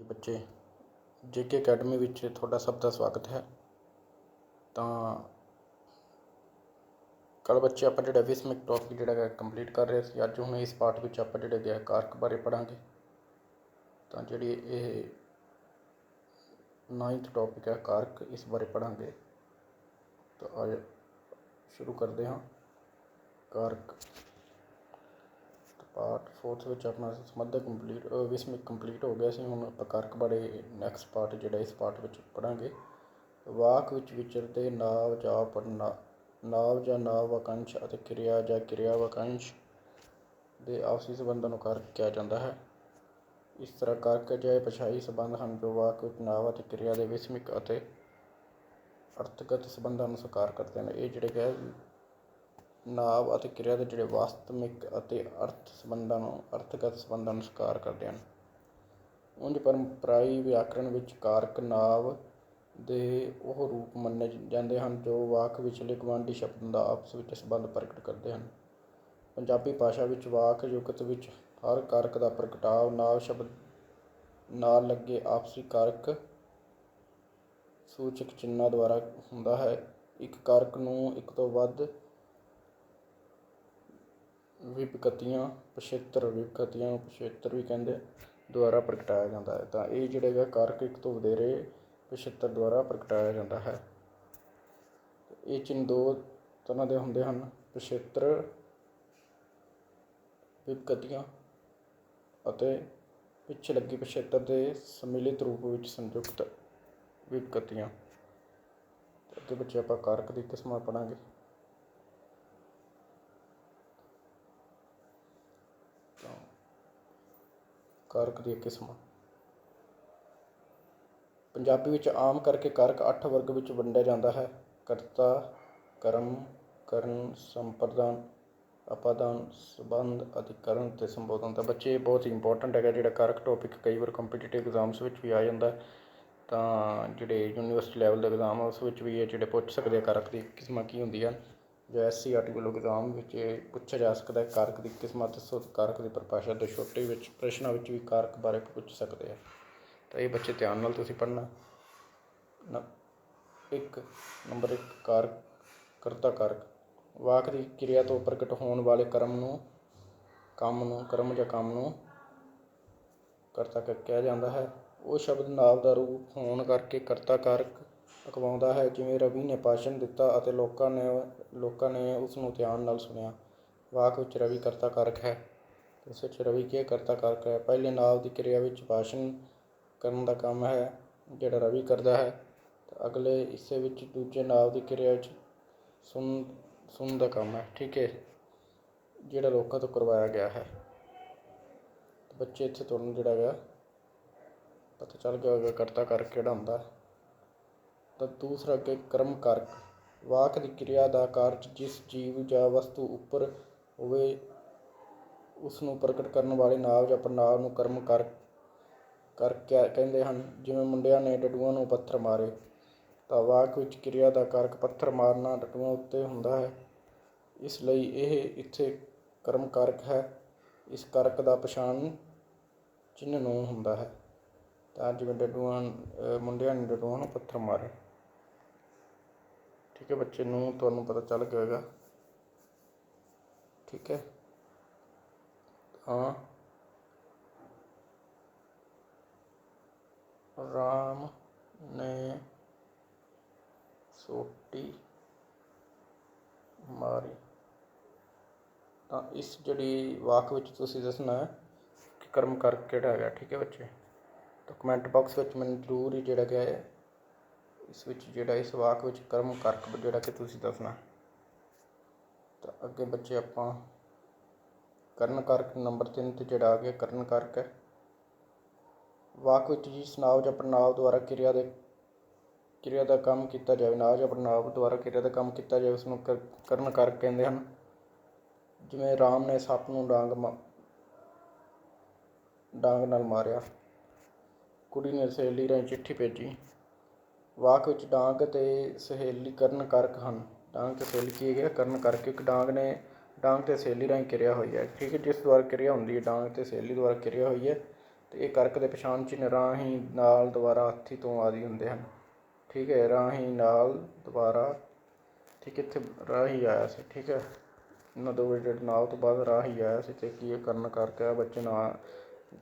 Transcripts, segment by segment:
ਜੀ ਬੱਚੇ JK academy ਵਿੱਚ ਤੁਹਾਡਾ ਸਭ ਦਾ ਸਵਾਗਤ ਹੈ ਤਾਂ ਕੱਲ ਬੱਚੇ ਆਪਾਂ ਜਿਹੜਾ ਵਿਸਮਿਕ ਟੌਪਿਕ ਜਿਹੜਾ ਹੈ ਕੰਪਲੀਟ ਕਰ ਰਹੇ ਸੀ ਅੱਜ ਹੁਣ ਇਸ ਪਾਰਟ ਵਿੱਚ ਆਪਾਂ ਜਿਹੜੇ ਗਿਆ ਕਾਰਕ ਬਾਰੇ ਪੜਾਂਗੇ ਤਾਂ ਜਿਹੜੀ ਇਹ ਨਾਈਨਥ ਟੌਪਿਕ ਹੈ ਕਾਰਕ ਇਸ ਬਾਰੇ ਪੜਾਂਗੇ ਤਾਂ ਅੱਜ ਸ਼ੁਰੂ ਕਰਦੇ ਹਾਂ ਕਾਰਕ ਪਾਰਟ ਫੋਰਥ ਵਿੱਚ ਆਪਣਾ ਸੰਬੰਧਕ ਕੰਪਲੀਟ ਵਿਸਮਿਕ ਕੰਪਲੀਟ ਹੋ ਗਿਆ ਸੀ, ਹੁਣ ਆਪਾਂ ਕਰਕ ਬਾਰੇ ਨੈਕਸਟ ਪਾਰਟ ਜਿਹੜਾ ਇਸ ਪਾਰਟ ਵਿੱਚ ਪੜਾਂਗੇ ਵਾਕ ਵਿੱਚ ਵਿਚਰਦੇ ਨਾਵ ਜਾਂ ਪੜਨਾ ਨਾਵ ਜਾਂ ਨਾਵ ਵਾਕੰਸ਼ ਅਤੇ ਕਿਰਿਆ ਜਾਂ ਕਿਰਿਆ ਵਾਕੰਸ਼ ਦੇ ਆਪਸੀ ਸੰਬੰਧਾਂ ਨੂੰ ਕਾਰਕ ਕਿਹਾ ਜਾਂਦਾ ਹੈ। ਇਸ ਤਰ੍ਹਾਂ ਕਾਰਕ ਅਜਿਹੇ ਪਛਾਈ ਸੰਬੰਧ ਹਨ ਜੋ ਵਾਕ ਵਿੱਚ ਨਾਵ ਅਤੇ ਕਿਰਿਆ ਦੇ ਵਿਸਮਿਕ ਅਤੇ ਅਰਥਗਤ ਸੰਬੰਧਾਂ ਨੂੰ ਸਕਾਰ ਕਰਦੇ ਹਨ ਇਹ ਜਿਹੜੇ ਹੈ ਨਾਵ ਅਤੇ ਕਿਰਿਆ ਦੇ ਜਿਹੜੇ ਵਾਸਤਵਿਕ ਅਤੇ ਅਰਥ ਸੰਬੰਧਾਂ ਨੂੰ, ਅਰਥਗਤ ਸੰਬੰਧਾਂ ਨੂੰ ਸਾਕਾਰ ਕਰਦੇ ਹਨ। ਉਂਝ ਪਰੰਪਰਾਈ ਵਿਆਕਰਣ ਵਿੱਚ ਕਾਰਕ ਨਾਵ ਦੇ ਉਹ ਰੂਪ ਮੰਨੇ ਜਾਂਦੇ ਹਨ ਜੋ ਵਾਕ ਵਿਚਲੇ ਗਵਾਂਢੀ ਸ਼ਬਦਾਂ ਦਾ ਆਪਸ ਵਿੱਚ ਸੰਬੰਧ ਪ੍ਰਗਟ ਕਰਦੇ ਹਨ। ਪੰਜਾਬੀ ਭਾਸ਼ਾ ਵਿੱਚ ਵਾਕ ਯੁਗਤ ਵਿੱਚ ਹਰ ਕਾਰਕ ਦਾ ਪ੍ਰਗਟਾਵ ਨਾਵ ਸ਼ਬਦ ਨਾਲ ਲੱਗੇ ਆਪਸੀ ਕਾਰਕ ਸੂਚਕ ਚਿੰਨ੍ਹਾਂ ਦੁਆਰਾ ਹੁੰਦਾ ਹੈ। ਇੱਕ ਕਾਰਕ ਨੂੰ ਇੱਕ ਤੋਂ ਵੱਧ ਵਿਪਕਤੀਆਂ ਪਛੇਤਰ ਵਿਪਕਤੀਆਂ ਨੂੰ ਪਛੇਤਰ ਵੀ ਕਹਿੰਦੇ ਦੁਆਰਾ ਪ੍ਰਗਟਾਇਆ ਜਾਂਦਾ ਹੈ। ਤਾਂ ਇਹ ਜਿਹੜੇ ਹੈਗਾ ਕਾਰਕ ਇੱਕ ਤੋਂ ਵਧੇਰੇ ਪਛੇਤਰ ਦੁਆਰਾ ਪ੍ਰਗਟਾਇਆ ਜਾਂਦਾ ਹੈ। ਇਹ ਚਿੰਨ੍ਹ ਦੋ ਤਰ੍ਹਾਂ ਦੇ ਹੁੰਦੇ ਹਨ, ਪਛੇਤਰ ਵਿਪਕਤੀਆਂ ਅਤੇ ਪਿੱਛੇ ਲੱਗੀ ਪਛੇਤਰ ਦੇ ਸਮਿਲਿਤ ਰੂਪ ਵਿੱਚ ਸੰਯੁਕਤ ਵਿਪਕਤੀਆਂ ਅੱਗੇ ਬੱਚੇ ਆਪਾਂ ਕਾਰਕ ਦੀ ਕਿਸਮਾਂ ਪੜਾਂਗੇ ਕਾਰਕ ਦੀਆਂ ਕਿਸਮਾਂ। ਪੰਜਾਬੀ ਵਿੱਚ ਆਮ ਕਰਕੇ ਕਾਰਕ 8 ਵਰਗ ਵਿੱਚ ਵੰਡਿਆ ਜਾਂਦਾ ਹੈ। ਕਰਤਾ, ਕਰਮ, ਕਰਨ, ਸੰਪਰਦਾਨ, ਅਪਾਦਾਨ, ਸੰਬੰਧ ਅਤੇ ਕਰਨ ਤੇ ਸੰਬੋਧਨ ਤਾਂ ਬੱਚੇ ਬਹੁਤ ਹੀ ਇੰਪੋਰਟੈਂਟ ਹੈਗਾ ਜਿਹੜਾ ਕਾਰਕ ਟੌਪਿਕ ਕਈ ਵਾਰ ਕੰਪੀਟੀਟਿਵ ਐਗਜ਼ਾਮਸ ਵਿੱਚ ਵੀ ਆ ਜਾਂਦਾ ਤਾਂ ਜਿਹੜੇ ਯੂਨੀਵਰਸਿਟੀ ਲੈਵਲ ਦੇ ਐਗਜ਼ਾਮ ਆ ਉਸ ਵਿੱਚ ਵੀ ਇਹ ਜਿਹੜੇ ਪੁੱਛ ਸਕਦੇ ਆ ਕਾਰਕ ਦੀ ਕਿਸਮਾਂ ਕੀ ਹੁੰਦੀਆਂ। ਜੋ ਐਸ ਸੀ ਆਰਟੀ ਵੱਲੋਂ ਐਗਜ਼ਾਮ ਵਿੱਚ ਪੁੱਛਿਆ ਜਾ ਸਕਦਾ ਹੈ, ਕਾਰਕ ਦੀ ਕਿਸਮਤ ਦੱਸੋ, ਕਾਰਕ ਦੀ ਪਰਿਭਾਸ਼ਾ ਦੇ ਛੋਟੇ ਵਿੱਚ, ਪ੍ਰਸ਼ਨਾਂ ਵਿੱਚ ਵੀ ਕਾਰਕ ਬਾਰੇ ਪੁੱਛ ਸਕਦੇ ਆ। ਤਾਂ ਇਹ ਬੱਚੇ ਧਿਆਨ ਨਾਲ ਤੁਸੀਂ ਪੜ੍ਹਨਾ। ਨ, ਇੱਕ, ਨੰਬਰ ਇੱਕ, ਕਾਰਕ, ਕਰਤਾ ਕਾਰਕ। ਵਾਕ ਦੀ ਕਿਰਿਆ ਤੋਂ ਪ੍ਰਗਟ ਹੋਣ ਵਾਲੇ ਕਰਮ ਨੂੰ, ਕੰਮ ਨੂੰ, ਕਰਮ ਜਾਂ ਕੰਮ ਨੂੰ ਕਰਤਾ ਕਿਹਾ ਜਾਂਦਾ ਹੈ। ਉਹ ਸ਼ਬਦ ਨਾਮ ਦਾ ਰੂਪ ਹੋਣ ਕਰਕੇ ਕਰਤਾ ਕਾਰਕ ਅਖਵਾਉਂਦਾ ਹੈ ਜਿਵੇਂ ਰਵੀ ਨੇ ਭਾਸ਼ਣ ਦਿੱਤਾ ਅਤੇ ਲੋਕਾਂ ਨੇ ਲੋਕਾਂ ਨੇ ਉਸ ਨੂੰ ਧਿਆਨ ਨਾਲ ਸੁਣਿਆ। ਵਾਕ ਵਿੱਚ ਰਵੀ ਕਰਤਾ ਕਾਰਕ ਹੈ। ਇਸ ਵਿੱਚ ਰਵੀ ਕੀ ਕਰਤਾ ਕਾਰਕ ਹੈ। ਪਹਿਲੇ ਨਾਮ ਦੀ ਕਿਰਿਆ ਵਿੱਚ ਭਾਸ਼ਣ ਕਰਨ ਦਾ ਕੰਮ ਹੈ, ਜਿਹੜਾ ਰਵੀ ਕਰਦਾ ਹੈ। ਅਗਲੇ ਹਿੱਸੇ ਵਿੱਚ ਦੂਜੇ ਨਾਮ ਦੀ ਕਿਰਿਆ ਵਿੱਚ ਸੁਣ ਸੁਣ ਦਾ ਕੰਮ ਹੈ। ਠੀਕ ਹੈ। ਜਿਹੜਾ ਲੋਕਾਂ ਤੋਂ ਕਰਵਾਇਆ ਗਿਆ ਹੈ। ਬੱਚੇ ਇੱਥੇ ਤੁਹਾਨੂੰ ਜਿਹੜਾ ਹੈਗਾ, ਪਤਾ ਚੱਲ ਗਿਆ ਹੋਵੇਗਾ ਕਰਤਾ ਕਾਰਕ ਕਿਹੜਾ ਹੁੰਦਾ। ਤਾਂ ਦੂਸਰਾ ਕਿ ਕਰਮ ਕਾਰਕ। ਵਾਕ ਦੀ ਕਿਰਿਆ ਦਾ ਕਾਰਜ ਜਿਸ ਜੀਵ ਜਾਂ ਵਸਤੂ ਉੱਪਰ ਹੋਵੇ ਉਸ ਨੂੰ ਪ੍ਰਗਟ ਕਰਨ ਵਾਲੇ ਨਾਮ ਜਾਂ ਪ੍ਰਣਾਮ ਨੂੰ ਕਰਮ ਕਰ ਕਰ ਕਹਿੰਦੇ ਹਨ, ਜਿਵੇਂ ਮੁੰਡਿਆਂ ਨੇ ਡੱਡੂਆਂ ਨੂੰ ਪੱਥਰ ਮਾਰੇ। ਤਾਂ ਵਾਕ ਵਿੱਚ ਕਿਰਿਆ ਦਾ ਕਾਰਕ ਪੱਥਰ ਮਾਰਨਾ ਡੱਡੂਆਂ ਉੱਤੇ ਹੁੰਦਾ ਹੈ। ਇਸ ਲਈ ਇਹ ਇੱਥੇ ਕਰਮ ਕਾਰਕ ਹੈ। ਇਸ ਕਾਰਕ ਦਾ ਪਛਾਣ ਚਿੰਨ੍ਹ ਨੂੰ ਹੁੰਦਾ ਹੈ। ਤਾਂ ਜਿਵੇਂ ਡੱਡੂਆਂ ਮੁੰਡਿਆਂ ਨੇ ਡੱਡੂਆਂ ਨੂੰ ਪੱਥਰ ਮਾਰੇ। ਠੀਕ ਹੈ, ਬੱਚੇ ਨੂੰ ਤੁਹਾਨੂੰ ਪਤਾ ਚੱਲ ਗਿਆ ਹੋਵੇਗਾ ਠੀਕ ਹੈ। ਹਾਂ। ਰਾਮ ਨੇ ਸੋਟੀ ਮਾਰੀ। ਤਾਂ ਇਸ ਜਿਹੜੀ ਵਾਕ ਵਿੱਚ ਤੁਸੀਂ ਦੱਸਣਾ ਹੈ ਕਿ ਕਰਮ ਕਰ ਕਿਹੜਾ ਹੈਗਾ, ਠੀਕ ਹੈ ਬੱਚੇ? ਤਾਂ ਕਮੈਂਟ ਬਾਕਸ ਵਿੱਚ ਮੈਨੂੰ ਜ਼ਰੂਰ ਹੀ ਜਿਹੜਾ ਗਿਆ ਹੈ ਇਸ ਵਿੱਚ ਜਿਹੜਾ ਇਸ ਵਾਕ ਵਿੱਚ ਕਰਮ ਕਰਕ ਜਿਹੜਾ ਕਿ ਤੁਸੀਂ ਦੱਸਣਾ। ਤਾਂ ਅੱਗੇ ਬੱਚੇ ਆਪਾਂ ਕਰਨ ਕਾਰਕ ਨੰਬਰ 3 ਤੇ ਜਿਹੜਾ ਆ ਗਿਆ ਕਰਨ ਕਾਰਕ ਹੈ। ਵਾਕ ਵਿੱਚ ਜਿਸ ਨਾਮ ਜਾਂ ਪ੍ਰਣਾਮ ਦੁਆਰਾ ਕਿਰਿਆ ਦੇ ਕਿਰਿਆ ਦਾ ਕੰਮ ਕੀਤਾ ਜਾਵੇ। ਨਾ ਜਾਂ ਪ੍ਰਣਾਮ ਦੁਆਰਾ ਕਿਰਿਆ ਦਾ ਕੰਮ ਕੀਤਾ ਜਾਵੇ ਉਸ ਨੂੰ ਕਰਨ ਕਾਰਕ ਕਹਿੰਦੇ ਹਨ। ਜਿਵੇਂ ਰਾਮ ਨੇ ਸੱਪ ਨੂੰ ਡਾਂਗ ਡਾਂਗ ਨਾਲ ਮਾਰਿਆ। ਕੁੜੀ ਨੇ ਸਹੇਲੀ ਰਾਹੀਂ ਚਿੱਠੀ ਭੇਜੀ। ਵਾਕ ਵਿੱਚ ਡਾਂਗ ਅਤੇ ਸਹੇਲੀ ਕਰਨ ਕਾਰਕ ਹਨ। ਡਾਂਗ ਅਤੇ ਸਹੇਲੀ ਕੀ ਗਿਆ ਕਰਨ ਕਰਕੇ ਇੱਕ ਡਾਂਗ ਨੇ ਡਾਂਗ ਅਤੇ ਸਹੇਲੀ ਰਾਹੀਂ ਕਿਰਿਆ ਹੋਈ ਹੈ। ਠੀਕ ਹੈ ਜਿਸ ਦੁਆਰਾ ਕਿਰਿਆ ਹੁੰਦੀ ਹੈ ਡਾਂਗ ਅਤੇ ਸਹੇਲੀ ਦੁਆਰਾ ਕਿਰਿਆ ਹੋਈ ਹੈ ਤੇ ਇਹ ਕਰਕ ਦੇ ਪਛਾਣ ਚਿੰਨ੍ਹ ਰਾਹੀਂ ਨਾਲ ਦੁਬਾਰਾ ਹੱਥੀ ਤੋਂ ਆਦਿ ਹੁੰਦੇ ਹਨ। ਠੀਕ ਹੈ ਰਾਹੀਂ ਨਾਲ ਦੁਬਾਰਾ ਠੀਕ ਹੈ, ਇੱਥੇ ਰਾਹੀਂ ਆਇਆ ਸੀ ਠੀਕ ਹੈ। ਇਹਨਾਂ ਦੋ ਜਿਹੜੇ ਨਾਲ ਤੋਂ ਬਾਅਦ ਰਾਹੀਂ ਆਇਆ ਸੀ ਤੇ ਕੀ ਇਹ ਕਰਨ ਕਰਕੇ ਆ ਬੱਚੇ ਨਾਲ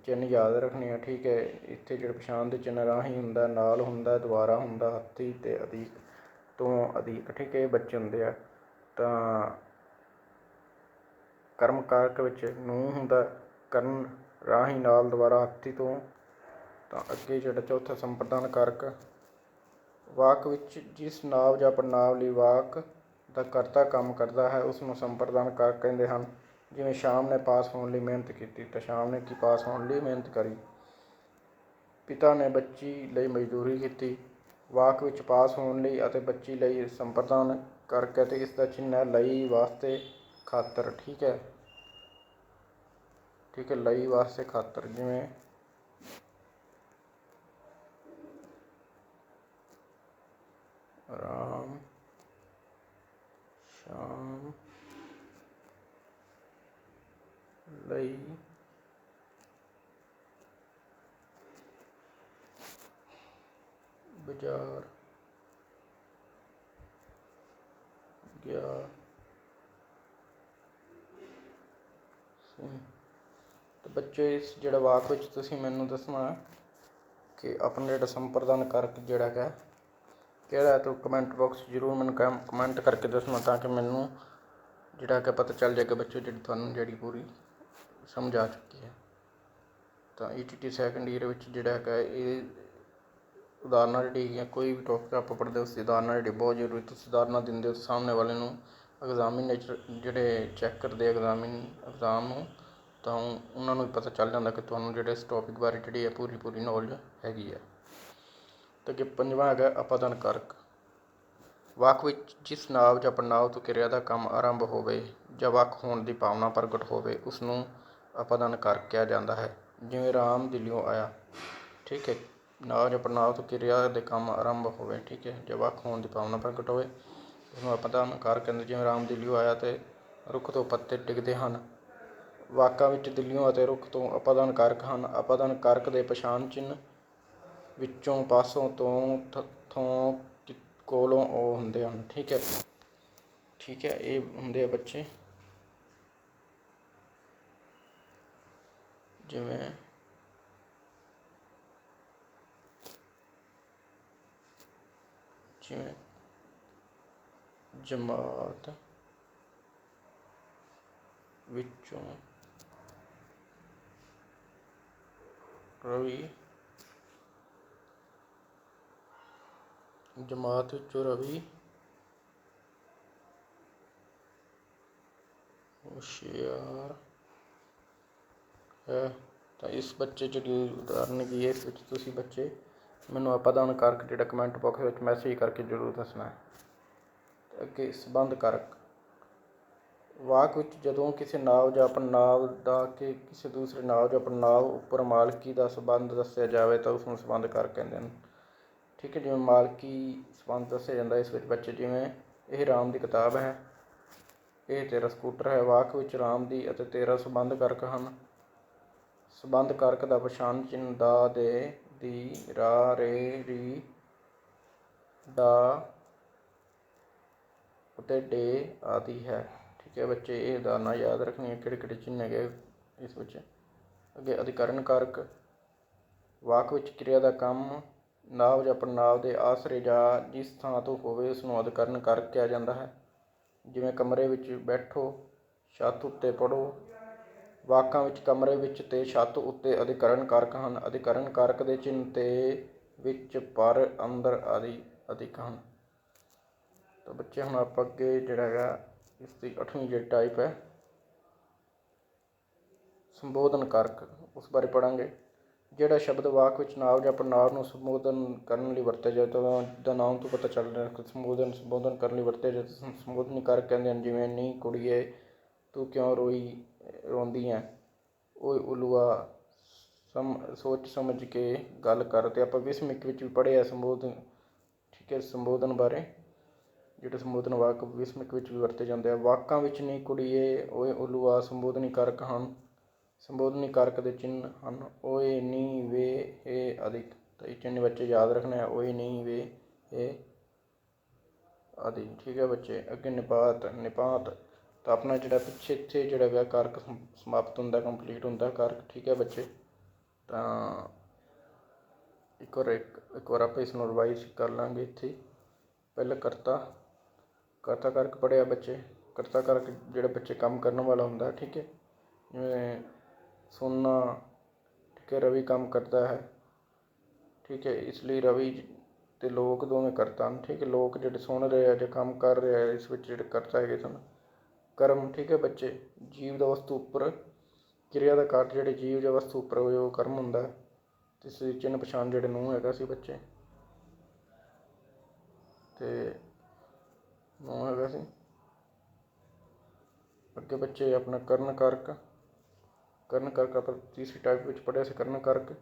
ਚਿੰਨ੍ਹ ਯਾਦ ਰੱਖਣੇ ਆ, ਠੀਕ ਹੈ। ਇੱਥੇ ਜਿਹੜੇ ਪਛਾਣ ਦੇ ਚਿੰਨ੍ਹ ਰਾਹੀਂ ਹੁੰਦਾ, ਨਾਲ ਹੁੰਦਾ, ਦੁਬਾਰਾ ਹੁੰਦਾ, ਹੱਥੀ ਤੇ ਅਧੀਕ ਤੋਂ ਅਧੀਕ ਠੀਕ ਹੈ ਬੱਚੇ ਹੁੰਦੇ ਆ। ਤਾਂ ਕਰਮ ਕਾਰਕ ਵਿੱਚ ਨੂੰ ਹੁੰਦਾ, ਕਰਨ ਰਾਹੀਂ ਨਾਲ ਦੁਬਾਰਾ ਹੱਥੀ ਤੋਂ, ਤਾਂ ਅੱਗੇ ਜਿਹੜਾ ਚੌਥਾ ਸੰਪਰਦਾਨ ਕਾਰਕ ਵਾਕ ਵਿੱਚ ਜਿਸ ਨਾਵ ਜਾਂ ਪੜਨਾਵ ਲਈ ਵਾਕ ਦਾ ਕਰਤਾ ਕੰਮ ਕਰਦਾ ਹੈ, ਉਸ ਨੂੰ ਸੰਪਰਦਾਨ ਕਾਰਕ ਕਹਿੰਦੇ ਹਨ। ਜਿਵੇਂ ਸ਼ਾਮ ਨੇ ਪਾਸ ਹੋਣ ਲਈ ਮਿਹਨਤ ਕੀਤੀ ਤਾਂ ਸ਼ਾਮ ਨੇ ਕੀ ਪਾਸ ਹੋਣ ਲਈ ਮਿਹਨਤ ਕਰੀ। ਪਿਤਾ ਨੇ ਬੱਚੀ ਲਈ ਮਜ਼ਦੂਰੀ ਕੀਤੀ, ਵਾਕ ਵਿੱਚ ਪਾਸ ਹੋਣ ਲਈ ਅਤੇ ਬੱਚੀ ਲਈ ਸੰਪਰਦਾਨ ਕਰਕੇ ਤੇ ਇਸ ਦਾ ਚਿੰਨ੍ਹ ਲਈ ਵਾਸਤੇ ਖਾਤਰ, ਠੀਕ ਹੈ? ਠੀਕ ਹੈ, ਲਈ ਵਾਸਤੇ ਖਾਤਰ, ਜਿਵੇਂ ਰਾਮ, ਸ਼ਾਮ ਲਈ। ਬਾਜ਼ਾਰ ਗਿਆ। ਸੀ ਤੇ ਬੱਚੇ, ਇਸ ਜਿਹੜਾ ਵਾਕ ਵਿੱਚ ਤੁਸੀਂ ਮੈਨੂੰ ਦੱਸਣਾ ਕਿ ਆਪਣਾ ਜਿਹੜਾ ਸੰਪਰਦਾਨ ਕਰਕੇ ਜਿਹੜਾ ਹੈ ਕਿਹੜਾ ਹੈ ਤੂੰ ਕਮੈਂਟ ਬਾਕਸ ਜ਼ਰੂਰ ਮੈਨੂੰ ਕਮੈਂਟ ਕਰਕੇ ਦੱਸਣਾ ਤਾਂ ਕਿ ਮੈਨੂੰ ਜਿਹੜਾ ਕਿ ਪਤਾ ਚੱਲ ਜਾਏਗਾ ਬੱਚੋ ਜਿਹੜੀ ਤੁਹਾਨੂੰ ਜਿਹੜੀ ਪੂਰੀ ਸਮਝ ਆ ਚੁੱਕੀ ਹੈ। ਤਾਂ ਈਟੀਟੀ ਸੈਕੰਡ ਈਅਰ ਵਿੱਚ ਜਿਹੜਾ ਹੈਗਾ ਇਹ ਉਦਾਹਰਨਾਂ ਜਿਹੜੀ ਹੈਗੀਆਂ, ਕੋਈ ਵੀ ਟੌਪਿਕ ਆਪਾਂ ਪੜ੍ਹਦੇ ਉਸ ਉਦਾਹਰਨਾਂ ਜਿਹੜੀ ਬਹੁਤ ਜ਼ਰੂਰੀ, ਤੁਸੀਂ ਉਦਾਹਰਨਾਂ ਦਿੰਦੇ ਹੋ ਸਾਹਮਣੇ ਵਾਲੇ ਨੂੰ ਐਗਜ਼ਾਮੀਨੇਟਰ ਜਿਹੜੇ ਚੈੱਕ ਕਰਦੇ ਐਗਜ਼ਾਮਿਨ ਐਗਜ਼ਾਮ ਨੂੰ, ਤਾਂ ਉਹਨਾਂ ਨੂੰ ਵੀ ਪਤਾ ਚੱਲ ਜਾਂਦਾ ਕਿ ਤੁਹਾਨੂੰ ਜਿਹੜੇ ਇਸ ਟੌਪਿਕ ਬਾਰੇ ਜਿਹੜੀ ਹੈ ਪੂਰੀ ਪੂਰੀ ਨੌਲੇਜ ਹੈਗੀ ਹੈ। ਤੇ ਅੱਗੇ ਪੰਜਵਾਂ ਹੈਗਾ ਅਪਾਦਨ ਕਾਰਕ ਵਾਕ ਵਿੱਚ ਜਿਸ ਨਾਵ ਜਾਂ ਪੜਨਾਵ ਤੋਂ ਕਿਰਿਆ ਦਾ ਕੰਮ ਆਰੰਭ ਹੋਵੇ ਜਾਂ ਵੱਖ ਹੋਣ ਦੀ ਭਾਵਨਾ ਪ੍ਰਗਟ ਹੋਵੇ ਉਸ ਨੂੰ ਅਪਾਦਾਨ ਕਾਰਕ ਕਿਹਾ ਜਾਂਦਾ ਹੈ। ਜਿਵੇਂ ਰਾਮ ਦਿੱਲੀੋਂ ਆਇਆ, ਠੀਕ ਹੈ ਨਾਵ ਜਾਂ ਪੜਨਾਵ ਤੋਂ ਕਿਰਿਆ ਦੇ ਕੰਮ ਆਰੰਭ ਹੋਵੇ, ਠੀਕ ਹੈ, ਜੇ ਵੱਖ ਹੋਣ ਦੀ ਭਾਵਨਾ ਪ੍ਰਗਟ ਹੋਵੇ ਉਸ ਨੂੰ ਅਪਾਦਨ ਕਹਿੰਦੇ, ਜਿਵੇਂ ਰਾਮ ਦਿੱਲੀੋਂ ਆਇਆ ਤੇ ਰੁੱਖ ਤੋਂ ਪੱਤੇ ਡਿੱਗਦੇ ਹਨ। ਵਾਕਾਂ ਵਿੱਚ ਦਿੱਲੀੋਂ ਅਤੇ ਰੁੱਖ ਤੋਂ ਅਪਾਦਾਨ ਕਾਰਕ ਹਨ। ਅਪਾਦਾਨ ਕਾਰਕ ਦੇ ਪਛਾਣ ਚਿੰਨ੍ਹ ਵਿੱਚੋਂ, ਪਾਸੋਂ, ਤੋਂ, ਥੋਂ ਕੋਲੋਂ ਉਹ ਹੁੰਦੇ ਹਨ, ਠੀਕ ਹੈ। ਠੀਕ ਹੈ, ਇਹ ਹੁੰਦੇ ਆ ਬੱਚੇ। ਜਿਵੇਂ ਜਿਵੇਂ ਜਮਾਤ ਵਿੱਚੋਂ ਰਵੀ ਜਮਾਤ ਵਿੱਚੋਂ ਰਵੀ ਹੁਸ਼ਿਆਰ ਹੈ ਤਾਂ ਇਸ ਬੱਚੇ ਜਿਹੜੀ ਉਦਾਹਰਨ ਕੀ ਹੈ, ਇਸ ਵਿੱਚ ਤੁਸੀਂ ਬੱਚੇ, ਮੈਨੂੰ ਅਪਾਦਾਨ ਕਾਰਕ ਜਿਹੜਾ ਕਮੈਂਟ ਬਾਕਸ ਵਿੱਚ ਮੈਸੇਜ ਕਰਕੇ ਜ਼ਰੂਰ ਦੱਸਣਾ ਹੈ। ਅੱਗੇ ਸੰਬੰਧ ਕਾਰਕ। ਵਾਕ ਵਿੱਚ ਜਦੋਂ ਕਿਸੇ ਨਾਵ ਜਾਂ ਪੜਨਾਵ ਦਾ ਕਿ ਕਿਸੇ ਦੂਸਰੇ ਨਾਵ ਜਾਂ ਪੜਨਾਵ ਉੱਪਰ ਮਾਲਕੀ ਦਾ ਸੰਬੰਧ ਦੱਸਿਆ ਜਾਵੇ ਤਾਂ ਉਸ ਨੂੰ ਸੰਬੰਧ ਕਾਰਕ ਕਹਿੰਦੇ ਹਨ। ਠੀਕ ਹੈ, ਜਿਵੇਂ ਮਾਲਕੀ ਸੰਬੰਧ ਦੱਸਿਆ ਜਾਂਦਾ ਇਸ ਵਿੱਚ ਬੱਚੇ ਜਿਵੇਂ ਇਹ ਰਾਮ ਦੀ ਕਿਤਾਬ ਹੈ, ਇਹ ਤੇਰਾ ਸਕੂਟਰ ਹੈ, ਵਾਕ ਵਿੱਚ ਰਾਮ ਦੀ ਅਤੇ ਤੇਰਾ ਸੰਬੰਧ ਕਾਰਕ ਹਨ। ਸੰਬੰਧ ਕਾਰਕ ਦਾ ਪਛਾਣ ਚਿੰਨ੍ਹ ਦਾ ਦੇ ਦੀ ਰਾ, ਰੇ, ਰੀ, ਦਾ ਅਤੇ ਡੇ ਆਦਿ ਹੈ। ਠੀਕ ਹੈ ਬੱਚੇ, ਇਹ ਉਦਾਹਰਨਾਂ ਯਾਦ ਰੱਖਣੀਆਂ ਕਿਹੜੇ ਕਿਹੜੇ ਚਿੰਨ੍ਹ ਹੈਗੇ ਇਸ ਵਿੱਚ। ਅੱਗੇ ਅਧਿਕਰਨ ਕਾਰਕ, ਵਾਕ ਵਿੱਚ ਕਿਰਿਆ ਦਾ ਕੰਮ, ਨਾਵ ਜਾਂ ਪ੍ਰਨਾਵ ਦੇ ਆਸਰੇ ਜਾਂ ਜਿਸ ਥਾਂ ਤੋਂ ਹੋਵੇ ਉਸ ਨੂੰ ਅਧਿਕਰਨ ਕਾਰਕ ਕਿਹਾ ਜਾਂਦਾ ਹੈ। ਜਿਵੇਂ ਕਮਰੇ ਵਿੱਚ ਬੈਠੋ, ਛੱਤ ਉੱਤੇ ਪੜੋ ਵਾਕਾਂ ਵਿੱਚ ਕਮਰੇ ਵਿੱਚ ਤੇ ਛੱਤ ਉੱਤੇ ਅਧਿਕਰਨ ਕਾਰਕ ਹਨ। ਅਧਿਕਰਨ ਕਾਰਕ ਦੇ ਚਿੰਨ੍ਹ ਤੇ ਵਿੱਚ ਪਰ ਅੰਦਰ ਆਦਿ ਅਧਿਕ ਹਨ। ਤਾਂ ਬੱਚੇ, ਹੁਣ ਆਪਾਂ ਅੱਗੇ ਜਿਹੜਾ ਹੈਗਾ, ਇਸ ਦੀ ਅੱਠਵੀਂ ਜਿਹੜੀ ਟਾਈਪ ਹੈ, ਸੰਬੋਧਨ ਕਾਰਕ, ਉਸ ਬਾਰੇ ਪੜਾਂਗੇ ਜਿਹੜਾ ਸ਼ਬਦ ਵਾਕ ਵਿੱਚ ਨਾਮ ਜਾਂ ਪ੍ਰਨਾਮ ਨੂੰ ਸੰਬੋਧਨ ਕਰਨ ਲਈ ਵਰਤਿਆ ਜਾਏ, ਤਾਂ ਦਾ ਨਾਮ ਤੋਂ ਪਤਾ ਚੱਲ ਰਿਹਾ ਕਿ ਸੰਬੋਧਨ ਸੰਬੋਧਨ ਕਰਨ ਲਈ ਵਰਤਿਆ ਜਾਏ ਸੰਬੋਧਨ ਕਾਰਕ ਕਹਿੰਦੇ ਹਨ ਜਿਵੇਂ, ਨੀ, ਕੁੜੀਏ, ਤੂੰ ਕਿਉਂ ਰੋਈ? ਰੋਂਦੀ ਹੈ ਓਏ ਉਲੂਆ ਸਮ, ਸੋਚ ਸਮਝ ਕੇ ਗੱਲ ਕਰ ਤੇ ਆਪਾਂ ਵਿਸਮਿਕ ਵਿੱਚ ਵੀ ਪੜ੍ਹਿਆ ਸੰਬੋਧਨ, ਠੀਕ ਹੈ, ਸੰਬੋਧਨ ਬਾਰੇ। ਜਿਹੜੇ ਸੰਬੋਧਨ ਵਾਕ ਵਿਸਮਿਕ ਵਿੱਚ ਵੀ ਵਰਤੇ ਜਾਂਦੇ ਆ। ਵਾਕਾਂ ਵਿੱਚ ਨਹੀਂ ਕੁੜੀਏ, ਓਏ ਉਲੂਆ, ਸੰਬੋਧਨੀ ਕਾਰਕ ਹਨ। ਸੰਬੋਧਨੀ ਕਾਰਕ ਦੇ ਚਿੰਨ੍ਹ ਹਨ। ਓਏ ਨੀ ਵੇ ਇਹ ਆਦਿਕ ਤਾਂ ਇਹ ਚਿੰਨ੍ਹ ਬੱਚੇ ਯਾਦ ਰੱਖਣੇ ਆ। ਓਏ ਨੀ ਵੇ ਇਹ ਆਦਿ ਠੀਕ ਹੈ ਬੱਚੇ। ਅੱਗੇ ਨਿਪਾਤ ਨਿਪਾਤ। ਤਾਂ ਆਪਣਾ ਜਿਹੜਾ ਪਿੱਛੇ ਇੱਥੇ ਜਿਹੜਾ ਹੈਗਾ ਕਾਰਕ ਸਮਾਪਤ ਹੁੰਦਾ ਕੰਪਲੀਟ ਹੁੰਦਾ ਕਾਰਕ, ਠੀਕ ਹੈ ਬੱਚੇ? ਤਾਂ ਇੱਕ ਵਾਰ ਇੱਕ ਵਾਰ ਆਪਾਂ ਇਸ ਨੂੰ ਰਿਵਾਈਜ਼ ਕਰ ਲਾਂਗੇ ਇੱਥੇ। ਪਹਿਲਾਂ ਕਰਤਾ ਕਰਤਾ ਕਾਰਕ ਪੜਿਆ ਬੱਚੇ? ਕਰਤਾ ਕਾਰਕ ਜਿਹੜਾ ਬੱਚੇ ਕੰਮ ਕਰਨ ਵਾਲਾ ਹੁੰਦਾ, ਠੀਕ ਹੈ? ਜਿਵੇਂ ਸੁਣਨਾ ਠੀਕ ਹੈ, ਰਵੀ ਕੰਮ ਕਰਦਾ ਹੈ। ਠੀਕ ਹੈ, ਇਸ ਲਈ ਰਵੀ ਤੇ ਲੋਕ ਦੋਵੇਂ ਕਰਤਾ ਹਨ ਠੀਕ ਹੈ? ਲੋਕ ਜਿਹੜੇ ਸੁਣ ਰਹੇ ਆ ਜਾਂ ਕੰਮ ਕਰ ਰਹੇ ਆ, ਇਸ ਵਿੱਚ ਜਿਹੜੇ ਕਰਤਾ ਹੈਗੇ ਸਨ ਕਰਮ, ਠੀਕ ਹੈ ਬੱਚੇ? ਜੀਵ ਦਾ ਵਸਤੂ ਉੱਪਰ, ਕਿਰਿਆ ਦਾ ਕਾਰਜ ਜਿਹੜੇ ਜੀਵ ਜਾਂ ਵਸਤੂ ਉੱਪਰ ਹੋਏ, ਉਹ ਕਰਮ ਹੁੰਦਾ ਹੈ। ਤੇ ਇਸ ਦੀ ਚਿੰਨ੍ਹ ਪਛਾਣ ਜਿਹੜੇ ਨੂੰ ਹੈਗਾ ਸੀ ਬੱਚੇ। ਤੇ ਨੂੰ ਹੈਗਾ ਸੀ। ਅੱਗੇ ਬੱਚੇ ਆਪਣਾ ਕਰਨ ਕਾਰਕ ਕਰਨ ਕਾਰਕ ਆਪਾਂ ਤੀਸਰੀ ਟਾਈਪ ਵਿੱਚ ਪੜ੍ਹਿਆ ਸੀ, ਕਰਨ ਕਾਰਕ।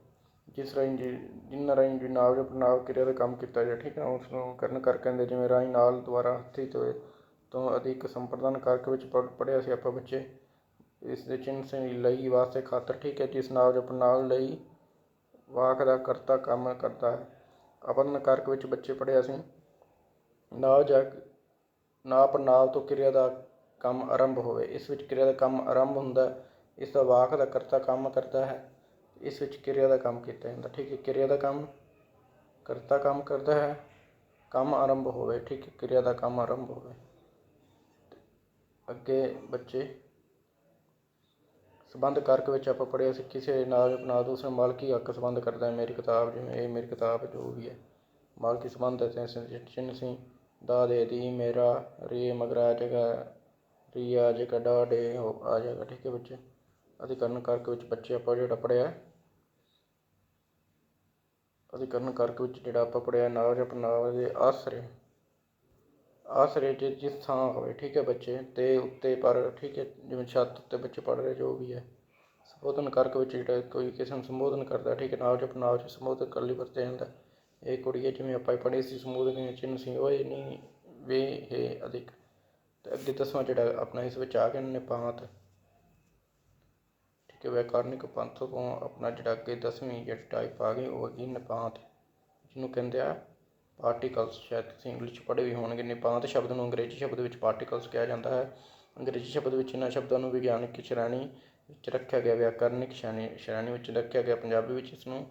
ਜਿਸ ਰਾਹੀਂ ਜੀ, ਜਿਨ੍ਹਾਂ ਰਾਹੀਂ ਜੀ ਨਾਮ ਜਾਂ ਪ੍ਰਨਾਮ ਕਿਰਿਆ ਦਾ ਕੰਮ ਕੀਤਾ ਜਾ ਠੀਕ ਹੈ ਉਸ ਨੂੰ ਕਰਨ ਕਾਰਕ ਕਹਿੰਦੇ ਜਿਵੇਂ ਰਾਹੀਂ ਨਾਲ ਦੁਆਰਾ ਹੱਥੀ ਤੋਂ ਤੋਂ ਅਧਿਕ ਸੰਪਰਦਾਨ ਕਾਰਕ ਵਿੱਚ ਪੜ੍ਹ- ਪੜ੍ਹਿਆ ਸੀ ਆਪਾਂ ਬੱਚੇ। ਇਸ ਦੇ ਚਿੰਨ੍ਹ ਸੇ ਲਈ ਵਾਸਤੇ ਖਾਤਰ, ਠੀਕ ਹੈ ਜਿਸ ਨਾਲ ਜਾਂ ਪ੍ਰਨਾਮ ਲਈ ਵਾਕ ਦਾ ਕਰਤਾ ਕੰਮ ਕਰਦਾ ਹੈ। ਆਪਨ ਕਾਰਕ ਵਿੱਚ ਬੱਚੇ ਪੜ੍ਹਿਆ ਸੀ। ਨਾ ਜਾ ਨਾ ਪ੍ਰਣਾਲ ਤੋਂ ਕਿਰਿਆ ਦਾ ਕੰਮ ਆਰੰਭ ਹੋਵੇ। ਇਸ ਵਿੱਚ ਕਿਰਿਆ ਦਾ ਕੰਮ ਆਰੰਭ ਹੁੰਦਾ ਇਸ ਦਾ ਵਾਕ ਦਾ ਕਰਤਾ ਕੰਮ ਕਰਦਾ ਹੈ। ਇਸ ਵਿੱਚ ਕਿਰਿਆ ਦਾ ਕੰਮ ਕੀਤਾ ਜਾਂਦਾ, ਠੀਕ ਹੈ। ਕਿਰਿਆ ਦਾ ਕੰਮ ਕਰਤਾ ਕੰਮ ਕਰਦਾ ਹੈ। ਕੰਮ ਆਰੰਭ ਹੋਵੇ, ਠੀਕ ਹੈ। ਕਿਰਿਆ ਦਾ ਕੰਮ ਆਰੰਭ ਹੋਵੇ। ਅੱਗੇ ਬੱਚੇ ਸੰਬੰਧ ਕਾਰਕ ਵਿੱਚ ਆਪਾਂ ਪੜ੍ਹਿਆ ਸੀ ਕਿਸੇ ਨਾਲ ਆਪਣਾ ਦੂਸਰੇ ਮਾਲਕੀ ਹੱਕ ਸੰਬੰਧ ਕਰਦਾ, ਮੇਰੀ ਕਿਤਾਬ ਜਿਵੇਂ ਇਹ ਮੇਰੀ ਕਿਤਾਬ ਜੋ ਵੀ ਹੈ। ਮਾਲਕੀ ਸੰਬੰਧ ਹੈ ਤੇ ਸੀ ਦਾ ਦੇ ਦੀ, ਮੇਰਾ ਰੇ ਮਗਰਾ ਜਗਾ ਰੀ ਆ ਜਗਾ ਡਾ, ਡੇ, ਹੋ, ਆ ਜਾਏਗਾ, ਠੀਕ ਹੈ ਬੱਚੇ? ਅਧਿਕਰਨ ਕਾਰਕ ਵਿੱਚ ਬੱਚੇ ਆਪਾਂ ਜਿਹੜਾ ਪੜ੍ਹਿਆ ਅਧਿਕਰਨ ਕਾਰਕ ਵਿੱਚ ਜਿਹੜਾ ਆਪਾਂ ਪੜ੍ਹਿਆ ਨਾਮ ਜਾਂ ਪ੍ਰਨਾਮ ਦੇ ਆਸਰੇ ਆਸਰੇ ਜੇ ਜਿਸ ਥਾਂ ਹੋਵੇ, ਠੀਕ ਹੈ ਬੱਚੇ, ਤੇ ਉੱਤੇ ਪਰ, ਠੀਕ ਹੈ, ਜਿਵੇਂ ਛੱਤ ਉੱਤੇ ਬੱਚੇ ਪੜ੍ਹ ਰਹੇ, ਜੋ ਵੀ ਹੈ। ਸੰਬੋਧਨ ਕਰਕੇ ਵਿੱਚ ਜਿਹੜਾ ਕੋਈ ਕਿਸੇ ਨੂੰ ਸੰਬੋਧਨ ਕਰਦਾ, ਠੀਕ ਹੈ ਨਾਮ ਜਾਂ ਪ੍ਰਨਾਮ ਸੰਬੋਧਨ ਕਰਨ ਲਈ ਵਰਤਿਆ ਜਾਂਦਾ। ਇਹ ਕੁੜੀ ਹੈ ਜਿਵੇਂ ਆਪਾਂ ਪੜ੍ਹੇ ਸੀ ਸੰਬੋਧਨ ਦੇ ਚਿੰਨ੍ਹ ਸੀ, ਓਏ ਨਹੀਂ ਵੇ, ਹੈ, ਅਧਿਕ। ਤੇ ਅੱਗੇ ਦਸਵਾਂ ਜਿਹੜਾ ਆਪਣਾ ਇਸ ਵਿੱਚ ਆ ਗਿਆ ਨਿਪਾਤ। ਠੀਕ ਹੈ, ਵੈਕਾਰਨਿਕ ਪੰਥ ਤੋਂ ਆਪਣਾ ਜਿਹੜਾ ਅੱਗੇ ਦਸਵੀਂ ਜਿਹੜੀ ਟਾਈਪ ਆ ਗਈ, ਉਹ ਹੈਗੀ ਨਿਪਾਤ। ਜਿਹਨੂੰ ਕਹਿੰਦੇ ਆ ਪਾਰਟੀਕਲਸ ਸ਼ਾਇਦ ਤੁਸੀਂ ਇੰਗਲਿਸ਼ ਪੜ੍ਹੇ ਵੀ ਹੋਣਗੇ ਨਿਪਾਤ ਸ਼ਬਦ ਨੂੰ ਅੰਗਰੇਜ਼ੀ ਸ਼ਬਦ ਵਿੱਚ ਪਾਰਟੀਕਲਸ ਕਿਹਾ ਜਾਂਦਾ ਹੈ। ਅੰਗਰੇਜ਼ੀ ਸ਼ਬਦ ਵਿੱਚ ਇਹਨਾਂ ਸ਼ਬਦਾਂ ਨੂੰ ਵਿਗਿਆਨਕ ਸ਼੍ਰੇਣੀ ਵਿੱਚ ਰੱਖਿਆ ਗਿਆ, ਵਿਆਕਰਨਿਕ ਸ਼੍ਰੇਣੀ ਸ਼੍ਰੇਣੀ ਵਿੱਚ ਰੱਖਿਆ ਗਿਆ। ਪੰਜਾਬੀ ਵਿੱਚ ਇਸ ਨੂੰ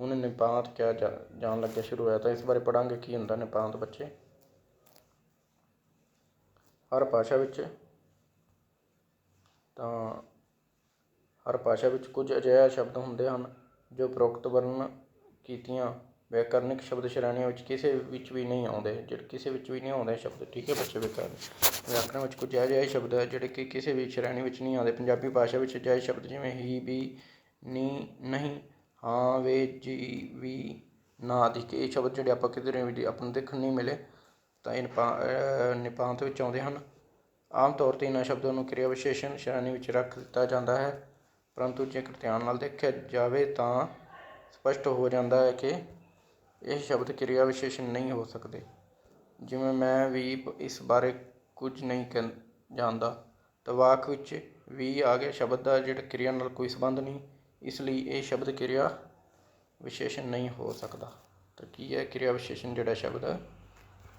ਹੁਣ ਨਿਪਾਤ ਕਿਹਾ ਜਾਣ ਲੱਗਿਆ, ਸ਼ੁਰੂ ਹੋਇਆ। ਤਾਂ ਇਸ ਬਾਰੇ ਪੜਾਂਗੇ ਕੀ ਹੁੰਦਾ ਨਿਪਾਤ ਬੱਚੇ? ਹਰ ਭਾਸ਼ਾ ਵਿੱਚ ਤਾਂ ਹਰ ਭਾਸ਼ਾ ਵਿੱਚ ਕੁਝ ਅਜਿਹੇ ਸ਼ਬਦ ਹੁੰਦੇ ਹਨ ਜੋ ਪ੍ਰੋਕਤ ਵਰਣਨ ਕੀਤੀਆਂ ਵਿਆਕਰਨਿਕ ਸ਼ਬਦ ਸ਼੍ਰੇਣੀਆਂ ਵਿੱਚ ਕਿਸੇ ਵਿੱਚ ਵੀ ਨਹੀਂ ਆਉਂਦੇ, ਜਿਹੜੇ ਕਿਸੇ ਵਿੱਚ ਵੀ ਨਹੀਂ ਆਉਂਦੇ ਸ਼ਬਦ, ਠੀਕ ਹੈ ਬੱਚੇ ਵਿਆਕਰਨ ਵਿਆਕਰਨ ਵਿੱਚ ਕੁਝ ਅਜਿਹੇ ਸ਼ਬਦ ਹੈ ਜਿਹੜੇ ਕਿ ਕਿਸੇ ਵੀ ਸ਼੍ਰੇਣੀ ਵਿੱਚ ਨਹੀਂ ਆਉਂਦੇ। ਪੰਜਾਬੀ ਭਾਸ਼ਾ ਵਿੱਚ ਅਜਿਹੇ ਸ਼ਬਦ ਜਿਵੇਂ ਹੀ, ਵੀ, ਨੀ, ਨਹੀਂ, ਹਾਂ, ਵੇ, ਜੀ, ਵੀ, ਨਾ ਆਦਿਕ ਇਹ ਸ਼ਬਦ ਜਿਹੜੇ ਆਪਾਂ ਕਿਧਰੇ ਵੀ ਆਪਾਂ ਨੂੰ ਦੇਖਣ ਨਹੀਂ ਮਿਲੇ, ਤਾਂ ਇਹ ਨਿਪਾ ਨਿਪਾਂਤ ਵਿੱਚ ਆਉਂਦੇ ਹਨ। ਆਮ ਤੌਰ ਤੇ ਇਹਨਾਂ ਸ਼ਬਦਾਂ ਨੂੰ ਕਿਰਿਆ ਵਿਸ਼ੇਸ਼ਣ ਸ਼੍ਰੇਣੀ ਵਿੱਚ ਰੱਖ ਦਿੱਤਾ ਜਾਂਦਾ ਹੈ, ਪਰੰਤੂ ਜੇਕਰ ਧਿਆਨ ਨਾਲ ਦੇਖਿਆ ਜਾਵੇ ਤਾਂ ਸਪਸ਼ਟ ਹੋ ਜਾਂਦਾ ਹੈ ਕਿ ਇਹ ਸ਼ਬਦ ਕਿਰਿਆ ਵਿਸ਼ੇਸ਼ਣ ਨਹੀਂ ਹੋ ਸਕਦੇ। ਜਿਵੇਂ ਮੈਂ ਵੀ ਇਸ ਬਾਰੇ ਕੁਝ ਨਹੀਂ ਕਹਿੰ ਜਾਣਦਾ, ਤਾਂ ਵਾਕ ਵਿੱਚ ਵੀ ਆ ਗਿਆ ਸ਼ਬਦ ਦਾ ਜਿਹੜਾ ਕਿਰਿਆ ਨਾਲ ਕੋਈ ਸੰਬੰਧ ਨਹੀਂ, ਇਸ ਲਈ ਇਹ ਸ਼ਬਦ ਕਿਰਿਆ ਵਿਸ਼ੇਸ਼ਣ ਨਹੀਂ ਹੋ ਸਕਦਾ। ਤਾਂ ਕੀ ਹੈ ਕਿਰਿਆ ਵਿਸ਼ੇਸ਼ਣ ਜਿਹੜਾ ਸ਼ਬਦ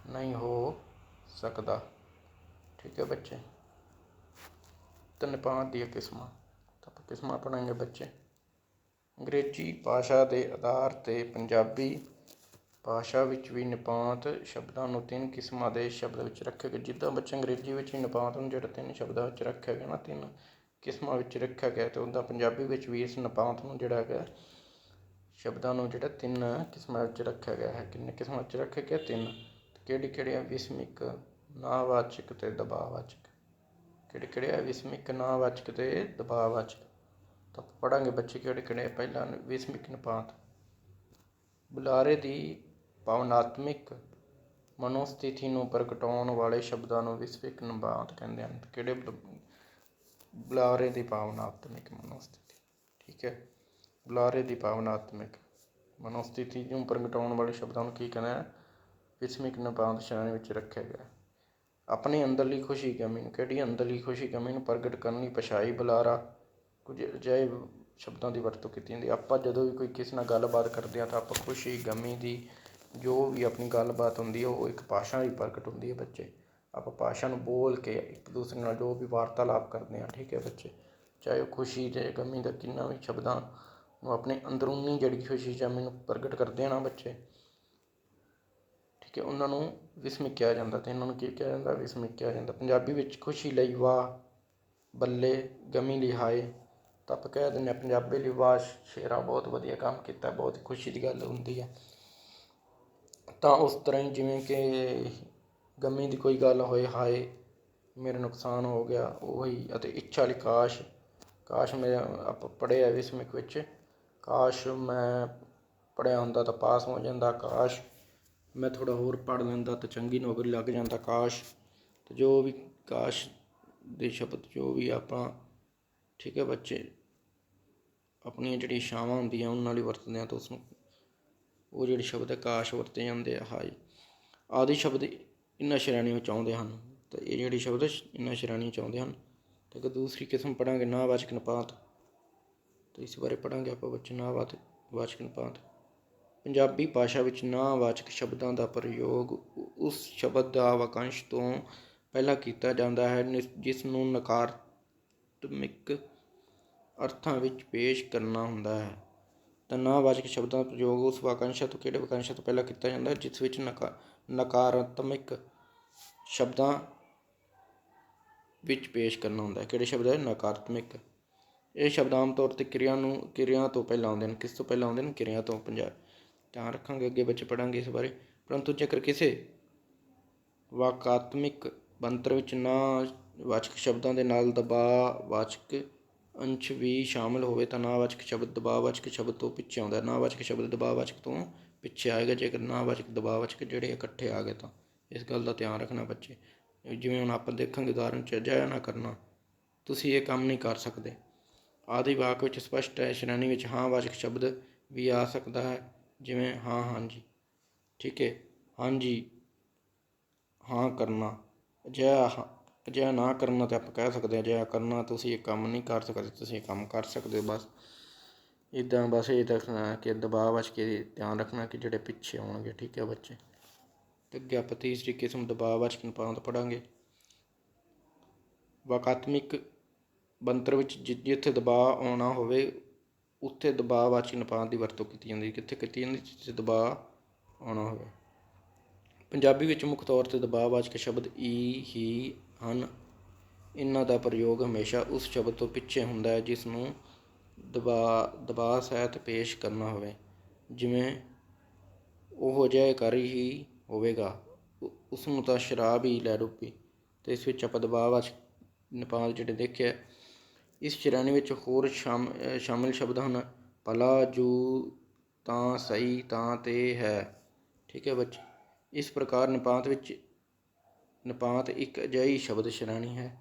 ਨਹੀਂ ਹੋ ਸਕਦਾ? ਠੀਕ ਹੈ ਬੱਚੇ? ਤਾਂ ਨਿਪਾਤ ਦੀਆਂ ਕਿਸਮਾਂ। ਤਾਂ ਆਪਾਂ ਕਿਸਮਾਂ ਪੜਾਂਗੇ ਬੱਚੇ। ਅੰਗਰੇਜ਼ੀ ਭਾਸ਼ਾ ਦੇ ਆਧਾਰ ਤੇ ਪੰਜਾਬੀ ਭਾਸ਼ਾ ਵਿੱਚ ਵੀ ਨਿਪਾਤ ਸ਼ਬਦਾਂ ਨੂੰ ਤਿੰਨ ਕਿਸਮਾਂ ਦੇ ਸ਼ਬਦ ਵਿੱਚ ਰੱਖਿਆ ਗਿਆ। ਜਿੱਦਾਂ ਬੱਚੇ ਅੰਗਰੇਜ਼ੀ ਵਿੱਚ ਵੀ ਨਿਪਾਤ ਨੂੰ ਜਿਹੜਾ ਤਿੰਨ ਸ਼ਬਦਾਂ ਵਿੱਚ ਰੱਖਿਆ ਗਿਆ ਨਾ, ਤਿੰਨ ਕਿਸਮਾਂ ਵਿੱਚ ਰੱਖਿਆ ਗਿਆ ਤੇ ਉਹਦਾ ਪੰਜਾਬੀ ਵਿੱਚ ਵੀ ਇਸ ਨਿਪਾਤ ਨੂੰ ਜਿਹੜਾ ਹੈਗਾ, ਸ਼ਬਦਾਂ ਨੂੰ ਜਿਹੜਾ ਤਿੰਨ ਕਿਸਮਾਂ ਵਿੱਚ ਰੱਖਿਆ ਗਿਆ ਹੈ। ਕਿੰਨੇ ਕਿਸਮਾਂ ਵਿੱਚ ਰੱਖਿਆ ਗਿਆ? ਤਿੰਨ। ਕਿਹੜੀ ਕਿਹੜੀ ਆ? ਵਿਸਮਿਕ, ਨਾਵਾਚਕ ਤੇ ਦਬਾਅਵਾਚਕ ਕਿਹੜੇ ਕਿਹੜੇ ਆ? ਵਿਸਮਿਕ, ਨਾਵਾਚਕ ਤੇ ਦਬਾਅਵਾਚਕ ਤਾਂ ਪੜਾਂਗੇ ਬੱਚੇ ਕਿਹੜੇ ਕਿਹੜੇ ਪਹਿਲਾਂ ਵਿਸਮਿਕ, ਨਿਪਾਤ। ਬੁਲਾਰੇ ਦੀ ਭਾਵਨਾਤਮਿਕ ਮਨੋਸਥਿਤੀ ਨੂੰ ਪ੍ਰਗਟਾਉਣ ਵਾਲੇ ਸ਼ਬਦਾਂ ਨੂੰ ਵਿਸ਼ਵਿਕ ਨਿਪਾਤ ਕਹਿੰਦੇ ਹਨ। ਕਿਹੜੇ ਬੁਲ- ਬੁਲਾਰੇ ਦੀ ਭਾਵਨਾਤਮਿਕ ਮਨੋਸਥਿਤੀ? ਠੀਕ ਹੈ। ਬੁਲਾਰੇ ਦੀ ਭਾਵਨਾਤਮਿਕ ਮਨੋਸਥਿਤੀ ਨੂੰ ਪ੍ਰਗਟਾਉਣ ਵਾਲੇ ਸ਼ਬਦਾਂ ਨੂੰ ਕੀ ਕਹਿੰਦੇ ਆ ਵਿਸਮਿਕ ਨਿਪਾਤ ਸ਼੍ਰੇਣੀ ਵਿੱਚ ਰੱਖਿਆ ਗਿਆ। ਆਪਣੀ ਅੰਦਰਲੀ ਖੁਸ਼ੀ ਗਮੀ ਨੂੰ ਕਿਹੜੀ ਅੰਦਰਲੀ ਖੁਸ਼ੀ ਗਮੀ ਨੂੰ ਪ੍ਰਗਟ ਕਰਨ ਲਈ ਪਛਾਈ ਬੁਲਾਰਾ? ਕੁਝ ਅਜਿਹੇ ਸ਼ਬਦਾਂ ਦੀ ਵਰਤੋਂ ਕੀਤੀ ਜਾਂਦੀ ਹੈ। ਆਪਾਂ ਜਦੋਂ ਵੀ ਕੋਈ ਕਿਸੇ ਨਾਲ ਗੱਲਬਾਤ ਕਰਦੇ ਹਾਂ ਤਾਂ ਆਪਾਂ ਖੁਸ਼ੀ ਗਮੀ ਦੀ ਜੋ ਵੀ ਆਪਣੀ ਗੱਲਬਾਤ ਹੁੰਦੀ ਹੈ ਉਹ ਇੱਕ ਭਾਸ਼ਾ ਹੀ ਪ੍ਰਗਟ ਹੁੰਦੀ ਹੈ ਬੱਚੇ। ਆਪਾਂ ਭਾਸ਼ਾ ਨੂੰ ਬੋਲ ਕੇ ਇੱਕ ਦੂਸਰੇ ਨਾਲ ਜੋ ਵੀ ਵਾਰਤਾਲਾਪ ਕਰਦੇ ਹਾਂ ਠੀਕ ਹੈ ਬੱਚੇ? ਚਾਹੇ ਉਹ ਖੁਸ਼ੀ ਤੇ ਗਮੀ ਦਾ ਕਿੰਨਾ ਵੀ ਸ਼ਬਦਾਂ ਨੂੰ ਆਪਣੇ ਅੰਦਰੂਨੀ ਜਿਹੜੀ ਖੁਸ਼ੀ ਜਾਂ ਮੈਨੂੰ ਪ੍ਰਗਟ ਕਰਦੇ ਆ ਨਾ ਬੱਚੇ, ਠੀਕ ਹੈ, ਉਹਨਾਂ ਨੂੰ ਵਿਸਮਿਕ ਕਿਹਾ ਜਾਂਦਾ ਤੇ ਇਹਨਾਂ ਨੂੰ ਕੀ ਕਿਹਾ ਜਾਂਦਾ? ਵਿਸਮਿਕ ਕਿਹਾ ਜਾਂਦਾ। ਪੰਜਾਬੀ ਵਿੱਚ ਖੁਸ਼ੀ ਲਈ ਵਾਹ, ਬੱਲੇ, ਗਮੀ ਲਈ ਹਾਏ, ਤਾਂ ਆਪਾਂ ਕਹਿ ਦਿੰਦੇ ਹਾਂ ਪੰਜਾਬੀ ਲਈ ਵਾਹ, ਸ਼ੇਰਾ ਬਹੁਤ ਵਧੀਆ ਕੰਮ ਕੀਤਾ, ਬਹੁਤ ਖੁਸ਼ੀ ਦੀ ਗੱਲ ਹੁੰਦੀ ਹੈ ਤਾਂ ਉਸ ਤਰ੍ਹਾਂ ਹੀ ਜਿਵੇਂ ਕਿ ਗਮੀ ਦੀ ਕੋਈ ਗੱਲ ਹੋਏ, ਹਾਏ, ਮੇਰਾ ਨੁਕਸਾਨ ਹੋ ਗਿਆ, ਉਹੀ, ਅਤੇ ਇੱਛਾ ਲਈ ਕਾਸ਼ ਕਾਸ਼ ਮੈਂ ਆਪਾਂ ਪੜ੍ਹਿਆ ਵਿਸਮਿਕ ਵਿੱਚ, ਕਾਸ਼ ਮੈਂ ਪੜ੍ਹਿਆ ਹੁੰਦਾ ਤਾਂ ਪਾਸ ਹੋ ਜਾਂਦਾ, ਕਾਸ਼ ਮੈਂ ਥੋੜ੍ਹਾ ਹੋਰ ਪੜ੍ਹ ਲੈਂਦਾ ਤਾਂ ਚੰਗੀ ਨੌਕਰੀ ਲੱਗ ਜਾਂਦਾ, ਕਾਸ਼ ਅਤੇ ਜੋ ਵੀ ਕਾਸ਼ ਦੇ ਸ਼ਬਦ, ਜੋ ਵੀ ਆਪਾਂ, ਠੀਕ ਹੈ ਬੱਚੇ, ਆਪਣੀਆਂ ਜਿਹੜੀਆਂ ਇੱਛਾਵਾਂ ਹੁੰਦੀਆਂ, ਉਹਨਾਂ ਲਈ ਵਰਤਦੇ ਆ ਤਾਂ ਉਸ ਨੂੰ ਉਹ ਜਿਹੜੇ ਸ਼ਬਦ ਆਕਾਸ਼ ਵਰਤੇ ਜਾਂਦੇ ਆ ਹਾਈ ਆਦਿ ਸ਼ਬਦ ਇਹਨਾਂ ਸ਼੍ਰੇਣੀ ਵਿੱਚ ਆਉਂਦੇ ਹਨ। ਤਾਂ ਇਹ ਜਿਹੜੇ ਸ਼ਬਦ ਇਹਨਾਂ ਸ਼੍ਰੇਣੀ ਵਿੱਚ ਆਉਂਦੇ ਹਨ, ਤੇ ਇੱਕ ਦੂਸਰੀ ਕਿਸਮ ਪੜਾਂਗੇ ਨਾਵਾਚਕ ਨਿਪਾਤ ਤੇ ਇਸ ਬਾਰੇ ਪੜਾਂਗੇ ਆਪਾਂ ਬੱਚੇ ਨਾਵਾਚਕ ਵਾਚਕ ਨਿਪਾਤ ਪੰਜਾਬੀ ਭਾਸ਼ਾ ਵਿੱਚ ਨਾਵਾਚਕ ਸ਼ਬਦਾਂ ਦਾ ਪ੍ਰਯੋਗ ਉਸ ਸ਼ਬਦ ਦਾ ਵਾਕੰਸ਼ ਤੋਂ ਪਹਿਲਾਂ ਕੀਤਾ ਜਾਂਦਾ ਹੈ, ਨਿਸ- ਜਿਸ ਨੂੰ ਨਕਾਰਾਤਮਕ ਅਰਥਾਂ ਵਿੱਚ ਪੇਸ਼ ਕਰਨਾ ਹੁੰਦਾ ਹੈ। ਤਾਂ ਨਾਵਾਚਕ ਸ਼ਬਦਾਂ ਦਾ ਪ੍ਰਯੋਗ ਉਸ ਵਾਕੰਸ਼ ਤੋਂ ਕਿਹੜੇ ਵਾਕੰਸ਼ ਤੋਂ ਪਹਿਲਾਂ ਕੀਤਾ ਜਾਂਦਾ ਹੈ ਜਿਸ ਵਿੱਚ ਨਕਾ- ਨਕਾਰਾਤਮਕ ਸ਼ਬਦਾਂ ਵਿੱਚ ਪੇਸ਼ ਕਰਨਾ ਹੁੰਦਾ ਹੈ। ਕਿਹੜੇ ਸ਼ਬਦ ਹੈ? ਨਕਾਰਾਤਮਕ। ਇਹ ਸ਼ਬਦ ਆਮ ਤੌਰ ਤੇ ਕਿਰਿਆ ਨੂੰ, ਕਿਰਿਆ ਤੋਂ ਪਹਿਲਾਂ ਆਉਂਦੇ ਨੇ ਕਿਸ ਤੋਂ ਪਹਿਲਾਂ ਆਉਂਦੇ ਨੇ ਕਿਰਿਆ ਤੋਂ ਪੰਜਾਬ। ਧਿਆਨ ਰੱਖਾਂਗੇ ਅੱਗੇ ਬੱਚੇ ਪੜਾਂਗੇ ਇਸ ਬਾਰੇ। ਪਰੰਤੂ ਜੇਕਰ ਕਿਸੇ ਵਾਕਾਤਮਿਕ ਬੰਤਰ ਵਿੱਚ ਨਾ ਵਾਚਕ ਸ਼ਬਦਾਂ ਦੇ ਨਾਲ ਦਬਾਅ ਵਾਚਕ ਅੰਸ਼ ਵੀ ਸ਼ਾਮਲ ਹੋਵੇ ਤਾਂ ਨਾਵਾਚਕ ਸ਼ਬਦ ਦਬਾਅਵਾਚਕ ਸ਼ਬਦ ਤੋਂ ਪਿੱਛੇ ਆਉਂਦਾ ਹੈ। ਨਾਵਾਚਕ ਸ਼ਬਦ ਦਬਾਅਵਾਚਕ ਤੋਂ ਪਿੱਛੇ ਆਏਗਾ, ਜੇਕਰ ਨਾਵਾਚਕ ਦਬਾਅਵਾਚਕ ਜਿਹੜੇ ਇਕੱਠੇ ਆ ਗਏ ਤਾਂ। ਇਸ ਗੱਲ ਦਾ ਧਿਆਨ ਰੱਖਣਾ ਬੱਚੇ। ਜਿਵੇਂ ਹੁਣ ਆਪਾਂ ਦੇਖਾਂਗੇ ਉਦਾਹਰਨ ਚ, ਅਜਿਹਾ ਨਾ ਕਰਨਾ। ਤੁਸੀਂ ਇਹ ਕੰਮ ਨਹੀਂ ਕਰ ਸਕਦੇ। ਆਦਿ ਵਾਕ ਵਿੱਚ ਸਪਸ਼ਟ ਹੈ, ਸ਼੍ਰੇਣੀ ਵਿੱਚ ਹਾਂ ਵਾਚਕ ਸ਼ਬਦ ਵੀ ਆ ਸਕਦਾ ਹੈ। ਜਿਵੇਂ ਹਾਂ, ਹਾਂਜੀ। ਠੀਕ ਹੈ। ਹਾਂਜੀ, ਹਾਂ ਕਰਨਾ। ਅਜਿਹਾ ਹਾਂ- ਅਜਿਹਾ ਨਾ ਕਰਨਾ ਤੇ ਆਪਾਂ ਕਹਿ ਸਕਦੇ ਹਾਂ ਅਜਿਹਾ ਕਰਨਾ ਤੁਸੀਂ ਇਹ ਕੰਮ ਨਹੀਂ ਕਰ ਸਕਦੇ, ਤੁਸੀਂ ਇਹ ਕੰਮ ਕਰ ਸਕਦੇ ਹੋ ਬਸ। ਇਦਾਂ ਬਸ ਇਹ ਰੱਖਣਾ ਕਿ ਦਬਾਅ ਵਿੱਚ ਕੇ ਧਿਆਨ ਰੱਖਣਾ ਕਿ ਜਿਹੜੇ ਪਿੱਛੇ ਆਉਣਗੇ, ਠੀਕ ਹੈ ਬੱਚੇ? ਤੇ ਅੱਗੇ ਆਪਾਂ ਤੀਸਰੀ ਕਿਸਮ ਦਬਾਅ ਵਿੱਚ ਨਿਪਾਤ ਪੜਾਂਗੇ। ਵਾਕਾਤਮਿਕ ਬੰਤਰ ਵਿੱਚ ਜਿ- ਜਿੱਥੇ ਦਬਾਅ ਆਉਣਾ ਹੋਵੇ, ਉੱਥੇ ਦਬਾਅ ਵਾਚਕ ਨਿਪਾਤ ਦੀ ਵਰਤੋਂ ਕੀਤੀ ਜਾਂਦੀ ਹੈ। ਕਿੱਥੇ ਕੀਤੀ ਜਾਂਦੀ? ਜਿੱਥੇ ਦਬਾਅ ਆਉਣਾ ਹੋਵੇ। ਪੰਜਾਬੀ ਵਿੱਚ ਮੁੱਖ ਤੌਰ ਤੇ ਦਬਾਅ ਵਾਚਕ ਸ਼ਬਦ ਈ, ਹੀ ਹਨ। ਇਹਨਾਂ ਦਾ ਪ੍ਰਯੋਗ ਹਮੇਸ਼ਾ ਉਸ ਸ਼ਬਦ ਤੋਂ ਪਿੱਛੇ ਹੁੰਦਾ ਹੈ ਜਿਸ ਨੂੰ ਦਬਾਅ ਦਬਾਅ ਸਹਿਤ ਪੇਸ਼ ਕਰਨਾ ਹੋਵੇ। ਜਿਵੇਂ, ਉਹ ਜਿਹਾ ਕਰ ਹੀ ਹੋਵੇਗਾ। ਉ- ਉਸ ਨੂੰ ਤਾਂ ਸ਼ਰਾਬ ਹੀ ਲੈ ਡੁੱਬੀ। ਤੇ ਇਸ ਵਿੱਚ ਆਪਾਂ ਦਬਾਅ ਦਬਾਅਵਾਚਕ ਨਿਪਾਤ ਜਿਹੜੇ ਦੇਖਿਆ, ਇਸ ਸ਼੍ਰੇਣੀ ਵਿੱਚ ਹੋਰ ਸ਼ਾਮ, ਸ਼ਾਮਿਲ ਸ਼ਬਦ ਹਨ। ਭਲਾ ਜੂ ਤਾਂ ਸਹੀ ਤਾਂ ਤੇ ਹੈ। ਠੀਕ ਹੈ ਬੱਚੇ? ਇਸ ਪ੍ਰਕਾਰ ਨਿਪਾਤ ਵਿੱਚ ਨਿਪਾਤ ਇੱਕ ਅਜਿਹੀ ਸ਼ਬਦ ਸ਼੍ਰੇਣੀ ਹੈ,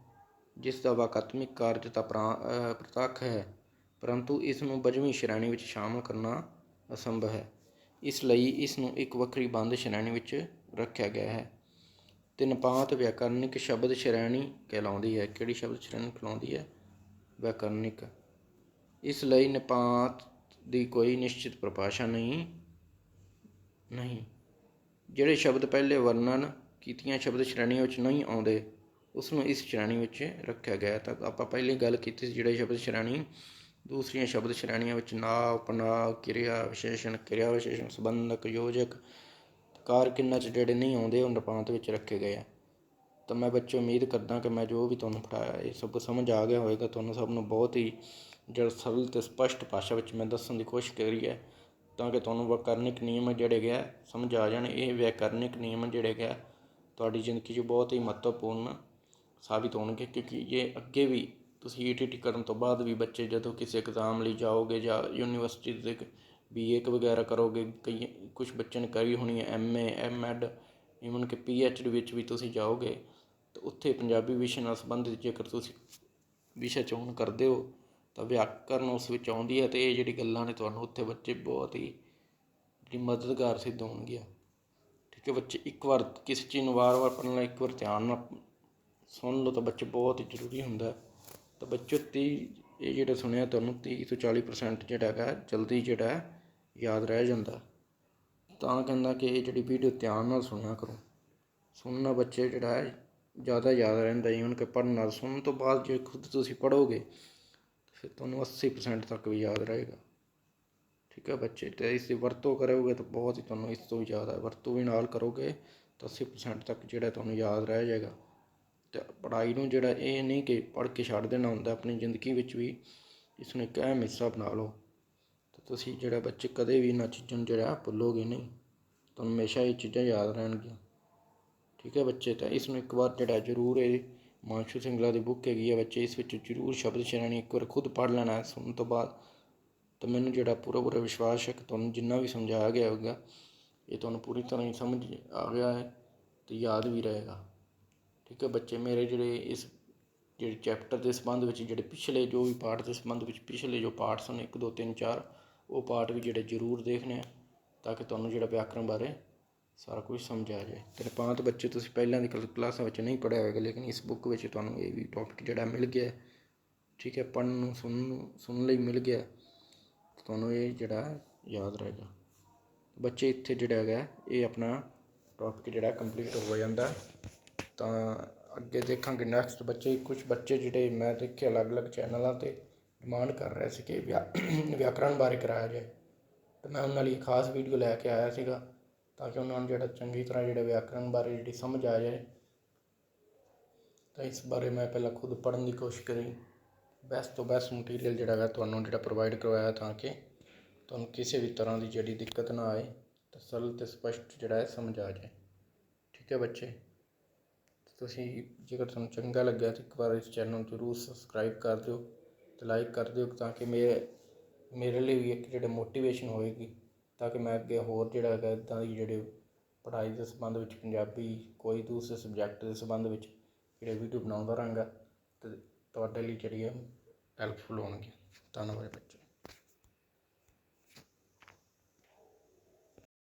ਜਿਸ ਦਾ ਵਾਕਾਤਮਿਕ ਕਾਰਜ ਤਾਂ ਪ੍ਰਾ- ਪ੍ਰਤੱਖ ਹੈ, ਪਰੰਤੂ ਇਸ ਨੂੰ ਬਜਵੀਂ ਸ਼੍ਰੇਣੀ ਵਿੱਚ ਸ਼ਾਮਲ ਕਰਨਾ ਅਸੰਭਵ ਹੈ। ਇਸ ਲਈ ਇਸ ਨੂੰ ਇੱਕ ਵੱਖਰੀ ਬੰਦ ਸ਼੍ਰੇਣੀ ਵਿੱਚ ਰੱਖਿਆ ਗਿਆ ਹੈ। ਤੇ ਨਿਪਾਤ ਵਿਆਕਰਨਿਕ ਸ਼ਬਦ ਸ਼੍ਰੇਣੀ ਕਹਿਲਾਉਂਦੀ ਹੈ। ਕਿਹੜੀ ਸ਼ਬਦ ਸ਼੍ਰੇਣੀ ਕਹਿਲਾਉਂਦੀ ਹੈ? ਵਿਆਕਰਨਿਕ। ਇਸ ਲਈ ਨਿਪਾਤ ਦੀ ਕੋਈ ਨਿਸ਼ਚਿਤ ਪਰਿਭਾਸ਼ਾ ਨਹੀਂ ਨਹੀਂ। ਜਿਹੜੇ ਸ਼ਬਦ ਪਹਿਲੇ ਵਰਣਨ ਕੀਤੀਆਂ ਸ਼ਬਦ ਸ਼੍ਰੇਣੀਆਂ ਵਿੱਚ ਨਹੀਂ ਆਉਂਦੇ ਉਸ ਨੂੰ ਇਸ ਸ਼੍ਰੇਣੀ ਵਿੱਚ ਰੱਖਿਆ ਗਿਆ। ਤਾਂ ਆਪਾਂ ਪਹਿਲੀ ਗੱਲ ਕੀਤੀ ਸੀ, ਜਿਹੜੇ ਸ਼ਬਦ ਸ਼੍ਰੇਣੀ, ਦੂਸਰੀਆਂ ਸ਼ਬਦ ਸ਼੍ਰੇਣੀਆਂ ਵਿੱਚ ਨਾ ਉਪਨਾਂਵ, ਕਿਰਿਆ ਵਿਸ਼ੇਸ਼ਣ ਕਿਰਿਆ ਵਿਸ਼ੇਸ਼ਣ ਸੰਬੰਧਕ, ਯੋਜਕ, ਕਾਰ ਕਿੰਨਾ ਚ ਜਿਹੜੇ ਨਹੀਂ ਆਉਂਦੇ, ਉਹ ਨਿਪਾਤ ਵਿੱਚ ਰੱਖੇ ਗਏ ਆ। ਤਾਂ ਮੈਂ ਬੱਚੇ, ਉਮੀਦ ਕਰਦਾ ਕਿ ਮੈਂ ਜੋ ਵੀ ਤੁਹਾਨੂੰ ਪੜਾਇਆ ਇਹ ਸਭ ਸਮਝ ਆ ਗਿਆ ਹੋਵੇਗਾ। ਤੁਹਾਨੂੰ ਸਭ ਨੂੰ ਬਹੁਤ ਹੀ ਜਿਹੜਾ ਸਰਲ ਤੇ ਸਪਸ਼ਟ ਭਾਸ਼ਾ ਵਿੱਚ ਮੈਂ ਦੱਸਣ ਦੀ ਕੋਸ਼ਿਸ਼ ਕਰੀ ਹੈ, ਤਾਂ ਕਿ ਤੁਹਾਨੂੰ ਵਿਆਕਰਨਿਕ ਨਿਯਮ ਜਿਹੜੇ ਗਿਆ ਸਮਝ ਆ ਜਾਣ। ਇਹ ਵਿਆਕਰਨਿਕ ਨਿਯਮ ਜਿਹੜੇ ਗਿਆ ਤੁਹਾਡੀ ਜ਼ਿੰਦਗੀ 'ਚ ਬਹੁਤ ਹੀ ਮਹੱਤਵਪੂਰਨ ਸਾਬਿਤ ਹੋਣਗੇ ਕਿਉਂਕਿ ਇਹ ਅੱਗੇ ਵੀ ਤੁਸੀਂ ਈ ਟੀ ਟੀ ਕਰਨ ਤੋਂ ਬਾਅਦ ਵੀ ਬੱਚੇ ਜਦੋਂ ਕਿਸੇ ਇਗਜ਼ਾਮ ਲਈ ਜਾਓਗੇ ਜਾਂ ਯੂਨੀਵਰਸਿਟੀ ਦੇ ਬੀ ਬੀਏ ਵਗੈਰਾ ਕਰੋਗੇ, ਕਈ ਕੁਝ ਬੱਚਿਆਂ ਨੇ ਕਰੀ ਹੋਣੀ ਹੈ ਐਮਏ ਐਮਐਡ ਈਵਨ ਕਿ ਪੀ ਐੱਚ ਡੀ ਵਿੱਚ ਵੀ ਤੁਸੀਂ ਜਾਓਗੇ, ਤਾਂ ਉੱਥੇ ਪੰਜਾਬੀ ਵਿਸ਼ੇ ਨਾਲ ਸੰਬੰਧਿਤ ਜੇਕਰ ਤੁਸੀਂ ਵਿਸ਼ਾ ਚੋਣ ਕਰਦੇ ਹੋ, ਤਾਂ ਵਿਆਕਰਨ ਉਸ ਵਿੱਚ ਆਉਂਦੀ ਹੈ ਤੇ ਇਹ ਜਿਹੜੀ ਗੱਲਾਂ ਨੇ ਤੁਹਾਨੂੰ ਉੱਥੇ ਬੱਚੇ ਬਹੁਤ ਹੀ ਜਿਹੜੀ ਮਦਦਗਾਰ ਸਿੱਧ ਹੋਣਗੀਆਂ। ਕਿ ਬੱਚੇ ਇੱਕ ਵਾਰ ਕਿਸੇ ਚੀਜ਼ ਨੂੰ ਵਾਰ-ਵਾਰ ਪੜ੍ਹਨ ਨਾਲ ਇੱਕ ਵਾਰ ਧਿਆਨ ਨਾਲ ਸੁਣ ਲਓ ਤਾਂ ਬੱਚੇ ਬਹੁਤ ਜ਼ਰੂਰੀ ਹੁੰਦਾ ਤਾਂ ਬੱਚੋ ਤੀ ਇਹ ਜਿਹੜਾ ਸੁਣਿਆ ਤੁਹਾਨੂੰ 30 ਤੋਂ 40% ਜਿਹੜਾ ਹੈਗਾ, ਜਲਦੀ ਜਿਹੜਾ ਯਾਦ ਰਹਿ ਜਾਂਦਾ। ਤਾਂ ਕਹਿੰਦਾ ਕਿ ਇਹ ਜਿਹੜੀ ਵੀਡੀਓ ਧਿਆਨ ਨਾਲ ਸੁਣਿਆ ਕਰੋ। ਸੁਣਨਾ ਬੱਚੇ ਜਿਹੜਾ ਹੈ, ਜ਼ਿਆਦਾ ਯਾਦ ਰਹਿੰਦਾ ਈਵਨ ਕਿ ਪੜ੍ਹਨ ਨਾਲ, ਸੁਣਨ ਤੋਂ ਬਾਅਦ ਜੇ ਖੁਦ ਤੁਸੀਂ ਪੜ੍ਹੋਗੇ, ਫਿਰ ਤੁਹਾਨੂੰ 80% ਤੱਕ ਵੀ ਯਾਦ ਰਹੇਗਾ। ਠੀਕ ਹੈ ਬੱਚੇ, ਤੇ ਇਸ ਦੀ ਵਰਤੋਂ ਕਰੋਗੇ ਤਾਂ ਬਹੁਤ ਹੀ ਤੁਹਾਨੂੰ ਇਸ ਤੋਂ ਵੀ ਜ਼ਿਆਦਾ ਵਰਤੋਂ ਵੀ ਨਾਲ ਕਰੋਗੇ, ਤਾਂ 80% ਤੱਕ ਜਿਹੜਾ ਤੁਹਾਨੂੰ ਯਾਦ ਰਹਿ ਜਾਏਗਾ। ਤੇ ਪੜ੍ਹਾਈ ਨੂੰ ਜਿਹੜਾ ਇਹ ਨਹੀਂ ਕਿ ਪੜ੍ਹ ਕੇ ਛੱਡ ਦੇਣਾ ਹੁੰਦਾ, ਆਪਣੀ ਜ਼ਿੰਦਗੀ ਵਿੱਚ ਵੀ ਇਸ ਨੂੰ ਇੱਕ ਅਹਿਮ ਹਿੱਸਾ ਬਣਾ ਲਓ। ਤੇ ਤੁਸੀਂ ਜਿਹੜਾ ਬੱਚੇ ਕਦੇ ਵੀ ਇਹਨਾਂ ਚੀਜ਼ਾਂ ਨੂੰ ਜਿਹੜਾ ਭੁੱਲੋਗੇ ਨਹੀਂ, ਤੁਹਾਨੂੰ ਹਮੇਸ਼ਾ ਇਹ ਚੀਜ਼ਾਂ ਯਾਦ ਰਹਿਣਗੀਆਂ। ਠੀਕ ਹੈ ਬੱਚੇ, ਤਾਂ ਇਸ ਨੂੰ ਇੱਕ ਵਾਰ ਜਿਹੜਾ ਜ਼ਰੂਰ ਇਹ ਮਾਨਸ਼ੂ ਸਿੰਗਲਾ ਦੀ ਬੁੱਕ ਹੈਗੀ ਹੈ ਬੱਚੇ, ਇਸ ਵਿੱਚ ਜ਼ਰੂਰ ਸ਼ਬਦ ਸ਼੍ਰੇਣੀ ਇੱਕ ਵਾਰ ਖੁਦ ਪੜ੍ਹ ਲੈਣਾ, ਸੁਣਨ ਤੋਂ ਬਾਅਦ ਤਾਂ ਮੈਨੂੰ ਜਿਹੜਾ ਪੂਰਾ ਪੂਰਾ ਵਿਸ਼ਵਾਸ ਹੈ ਕਿ ਤੁਹਾਨੂੰ ਜਿੰਨਾ ਵੀ ਸਮਝਾਇਆ ਗਿਆ ਹੋਵੇਗਾ ਇਹ ਤੁਹਾਨੂੰ ਪੂਰੀ ਤਰ੍ਹਾਂ ਹੀ ਸਮਝ ਆ ਗਿਆ ਹੈ ਤੇ ਯਾਦ ਵੀ ਰਹੇਗਾ। ਠੀਕ ਹੈ, ਬੱਚੇ ਮੇਰੇ ਜਿਹੜੇ ਇਸ ਜਿਹੜੇ ਚੈਪਟਰ ਦੇ ਸੰਬੰਧ ਵਿੱਚ ਜਿਹੜੇ ਪਿਛਲੇ ਜੋ ਵੀ ਪਾਠ ਦੇ ਸੰਬੰਧ ਵਿੱਚ ਪਿਛਲੇ ਜੋ ਪਾਠ ਹਨ 1 2 3 4 ਉਹ ਪਾਠ ਵੀ ਜਿਹੜੇ ਜ਼ਰੂਰ ਦੇਖਣੇ ਆ ਤਾਂ ਕਿ ਤੁਹਾਨੂੰ ਜਿਹੜਾ ਵਿਆਕਰਣ ਬਾਰੇ ਸਾਰਾ ਕੁਝ ਸਮਝ ਆ ਜਾਏ। ਤੇ ਪਾਂਤ ਬੱਚੇ ਤੁਸੀਂ ਪਹਿਲਾਂ ਦੀ ਕਲ- ਕਲਾਸਾਂ ਵਿੱਚ ਨਹੀਂ ਪੜ੍ਹਿਆ ਹੋਵੇਗਾ, ਲੇਕਿਨ ਇਸ ਬੁੱਕ ਵਿੱਚ ਤੁਹਾਨੂੰ ਇਹ ਵੀ ਟੌਪਿਕ ਜਿਹੜਾ ਮਿਲ ਗਿਆ ਠੀਕ ਹੈ, ਪੜ੍ਹਨ ਨੂੰ, ਸੁਣਨ ਨੂੰ, ਸੁਣਨ ਲਈ ਮਿਲ ਗਿਆ ਤੁਹਾਨੂੰ ਇਹ ਜਿਹੜਾ ਯਾਦ ਰਹੇਗਾ। ਬੱਚੇ ਇੱਥੇ ਜਿਹੜਾ ਹੈਗਾ ਇਹ ਆਪਣਾ ਟੌਪਿਕ ਜਿਹੜਾ ਕੰਪਲੀਟ ਹੋ ਜਾਂਦਾ। ਤਾਂ ਅੱਗੇ ਦੇਖਾਂਗੇ ਨੈਕਸਟ ਬੱਚੇ ਕੁਝ ਬੱਚੇ ਜਿਹੜੇ ਮੈਂ ਦੇਖੇ ਅਲੱਗ-ਅਲੱਗ ਚੈਨਲਾਂ ਤੇ ਡਿਮਾਂਡ ਕਰ ਰਹੇ ਸੀ ਕਿ ਵਿਆ- ਵਿਆਕਰਣ ਬਾਰੇ ਕਰਾਇਆ ਜਾਏ। ਤੇ ਮੈਂ ਉਹਨਾਂ ਲਈ ਖਾਸ ਵੀਡੀਓ ਲੈ ਕੇ ਆਇਆ ਸੀਗਾ, ਤਾਂ ਕਿ ਉਹਨਾਂ ਨੂੰ ਜਿਹੜਾ ਚੰਗੀ ਤਰ੍ਹਾਂ ਜਿਹੜਾ ਵਿਆਕਰਣ ਬਾਰੇ ਜਿਹੜੀ ਸਮਝ ਆ ਜਾਏ। ਤਾਂ ਇਸ ਬਾਰੇ ਮੈਂ ਪਹਿਲਾਂ ਖੁਦ ਪੜ੍ਹਨ ਦੀ ਕੋਸ਼ਿਸ਼ ਕਰੀ। ਬੈਸਟ ਤੋਂ ਬੈਸਟ ਮਟੀਰੀਅਲ ਜਿਹੜਾ ਹੈਗਾ ਤੁਹਾਨੂੰ ਜਿਹੜਾ ਪ੍ਰੋਵਾਈਡ ਕਰਵਾਇਆ ਤਾਂ ਕਿ ਤੁਹਾਨੂੰ ਕਿਸੇ ਵੀ ਤਰ੍ਹਾਂ ਦੀ ਜਿਹੜੀ ਦਿੱਕਤ ਨਾ ਆਏ, ਤਾਂ ਸਰਲ ਤੇ ਸਪਸ਼ਟ ਜਿਹੜਾ ਹੈ ਸਮਝ ਆ ਜਾਏ। ਠੀਕ ਹੈ ਬੱਚੇ? ਤੁਸੀਂ ਜੇਕਰ ਤੁਹਾਨੂੰ ਚੰਗਾ ਲੱਗਿਆ ਤਾਂ ਇੱਕ ਵਾਰ ਇਸ ਚੈਨਲ ਨੂੰ ਜ਼ਰੂਰ ਸਬਸਕ੍ਰਾਈਬ ਕਰ ਦਿਓ ਤੇ ਲਾਈਕ ਕਰ ਦਿਓ ਤਾਂ ਕਿ ਮੇਰੇ ਮੇਰੇ ਲਈ ਵੀ ਇੱਕ ਜਿਹੜਾ ਮੋਟੀਵੇਸ਼ਨ ਹੋਏਗੀ, ਤਾਂ ਕਿ ਮੈਂ ਅੱਗੇ ਹੋਰ ਜਿਹੜਾ ਹੈਗਾ ਇੱਦਾਂ ਦੀ ਜਿਹੜੇ ਪੜ੍ਹਾਈ ਦੇ ਸੰਬੰਧ ਵਿੱਚ ਪੰਜਾਬੀ ਕੋਈ ਦੂਸਰੇ ਸਬਜੈਕਟ ਦੇ ਸੰਬੰਧ ਵਿੱਚ ਜਿਹੜੇ ਵੀਡੀਓ ਬਣਾਉਂਦਾ ਰਹਾਂਗਾ, ਤੇ ਤੁਹਾਡੇ ਲਈ ਜਿਹੜੀ ਹੈ ਹੈਲਪਫੁਲ ਹੋਣਗੇ ਧੰਨਵਾਦ